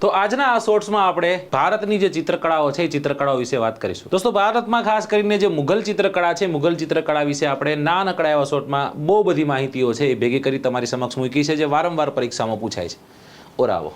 તો આજના આ શોર્ટ્સમાં આપણે ભારતની જે ચિત્રકળાઓ છે, એ ચિત્રકળાઓ વિશે વાત કરીશું. દોસ્તો, ભારતમાં ખાસ કરીને જે મુઘલ ચિત્રકળા છે, મુઘલ ચિત્રકળા વિશે આપણે નાનકડા એવા શોર્ટમાં બહુ બધી માહિતીઓ છે, એ ભેગી કરી તમારી સમક્ષ મૂકી છે, જે વારંવાર પરીક્ષામાં પૂછાય છે. ઓરાવો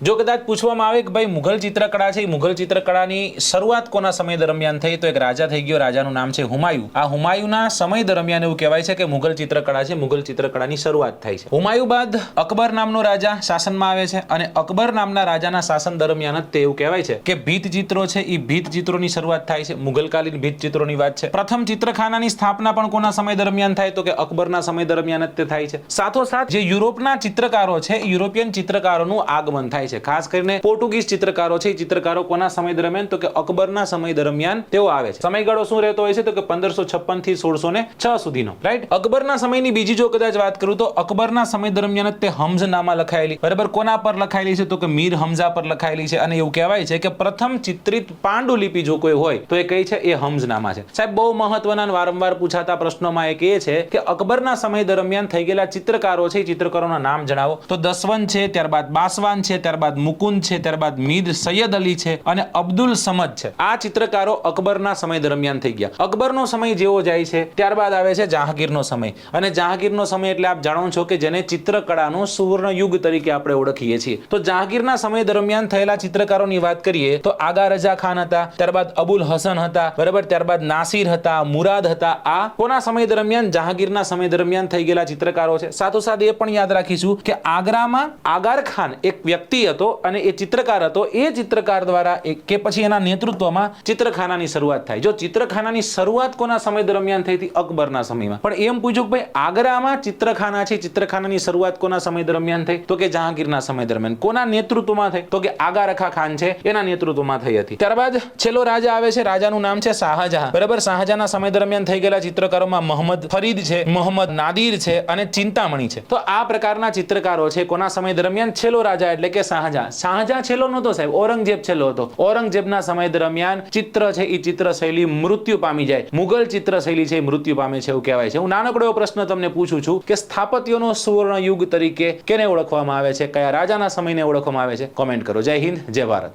જો કદાચ પૂછવામાં આવે કે ભાઈ મુઘલ ચિત્રકળા છે, એ મુઘલ ચિત્રકળાની શરૂઆત કોના સમય દરમિયાન થઈ? તો એક રાજા થઈ ગયો, રાજાનું નામ છે હુમાયુ. આ હુમાયુના સમય દરમિયાન એવું કહેવાય છે કે મુઘલ ચિત્રકળા છે, મુઘલ ચિત્રકળાની શરૂઆત થાય છે. હુમાયુ બાદ અકબર નામનો રાજા શાસનમાં આવે છે અને અકબર નામના રાજાના શાસન દરમિયાન જ તે એવું કહેવાય છે કે ભીત ચિત્રો છે એ ભીત ચિત્રોની શરૂઆત થાય છે. મુઘલકાલીન ભીત ચિત્રોની વાત છે. પ્રથમ ચિત્રખાનાની સ્થાપના પણ કોના સમય દરમિયાન થાય? તો કે અકબરના સમય દરમિયાન જ તે થાય છે. સાથોસાથ જે યુરોપના ચિત્રકારો છે યુરોપિયન ચિત્રકારોનું આગમન થાય છે. ખાસ કરીને પોર્ટુગીઝ ચિત્રકારો છે. ચિત્રકારો કોના સમય દરમિયાન? તો કે અકબરના સમય દરમિયાન તેઓ આવે છે. સમયગાળો શું રહેતો હોય છે? તો કે પંદરસો છપ્પનથી સોળસો ને છ સુધીનો. રાઈટ અકબરના સમયની બીજી જો કદાચ વાત કરું તો અકબરના સમય દરમિયાન તે હમઝનામા લખાયેલી, બરાબર? કોના પર લખાયેલી છે? તો કે મીર હમઝા પર લખાયેલી છે. અને એવું કહેવાય છે કે પ્રથમ ચિત્રિત પાંડુલિપિ જો કોઈ હોય, તો એ કઈ છે? એ હમઝનામા છે. સાહેબ, બહુ મહત્વના વારંવાર પૂછાતા પ્રશ્નોમાં એક એ છે કે અકબરના સમય દરમિયાન થઈ ગયેલા ચિત્રકારો છે ચિત્રકારોના નામ જણાવો. તો દસવંત છે, ત્યારબાદ બાસવાન છે, ત્યારબાદ મુકુંદ છે, ત્યારબાદ મીર સૈયદ અલી છે અને અબ્દુલ સમદ છે. આ ચિત્રકારો અકબરના સમય દરમિયાન થઈ ગયા. અકબરનો સમય જેવો જાય છે, ત્યારબાદ આવે છે જહાંગીરનો સમય. અને જહાંગીરનો સમય એટલે આપ જાણો છો કે જેને ચિત્રકળાનો સુવર્ણ યુગ તરીકે આપણે ઓળખીએ છીએ. તો જહાંગીરના સમય દરમિયાન થયેલા ચિત્રકારોની વાત કરીએ, તો આગા રજા ખાન હતા, ત્યારબાદ અબુલ હસન હતા, બરાબર, ત્યારબાદ નાસિર હતા, મુરાદ હતા. આ કોના સમય દરમિયાન? જહાંગીરના સમય દરમિયાન થઈ ગયેલા ચિત્રકારો છે. સાથોસાથ એ પણ યાદ રાખીશું કે આગ્રામાં આગાર ખાન એક વ્યક્તિ હતો અને એ ચિત્રકાર હતો. એ ચિત્રકાર દ્વારા કે પછી એના નેતૃત્વમાં ચિત્રખાનાની શરૂઆત થાય. જો ચિત્રખાનાની શરૂઆત કોના સમય દરમિયાન થઈ હતી? અકબરના સમયમાં. પણ એમ પૂછ્યું કે ભાઈ, આગ્રામાં ચિત્રખાના છે, ચિત્રખાનાની શરૂઆત કોના સમય દરમિયાન થઈ? તો કે જહાંગીરના સમય દરમિયાન. કોના નેતૃત્વમાં થઈ? તો કે આગા ખાન છે, એના નેતૃત્વમાં થઈ હતી. ત્યારબાદ છેલ્લો રાજા આવે છે, રાજાનું નામ છે શાહજહાં. બરાબર? શાહજહાંના સમય દરમિયાન થઈ ગયેલા ચિત્રકારોમાં મોહમ્મદ ફરીદ છે મોહમ્મદ નાદિર છે અને ચિંતામણી છે. તો આ પ્રકારના ચિત્રકારો છે, કોના સમય દરમિયાન? છેલ્લો રાજા એટલે કે શાહજહાં. શાહજહાં છેલ્લો નહોતો સાહેબ, ઔરંગઝેબ છેલ્લો હતો. ઔરંગઝેબના સમય દરમિયાન ચિત્ર છે એ ચિત્ર શૈલી મૃત્યુ પામી જાય. મુગલ ચિત્ર શૈલી છે એ મૃત્યુ પામે છે એવું કહેવાય છે. હું નાનકડો એવો પ્રશ્ન તમને પૂછું છું કે સ્થાપત્યોનો સુવર્ણ યુગ તરીકે કેને ઓળખવામાં આવે છે? કયા રાજાના સમયને ઓળખવામાં આવે છે? કોમેન્ટ કરો. જય હિન્દ, જય ભારત.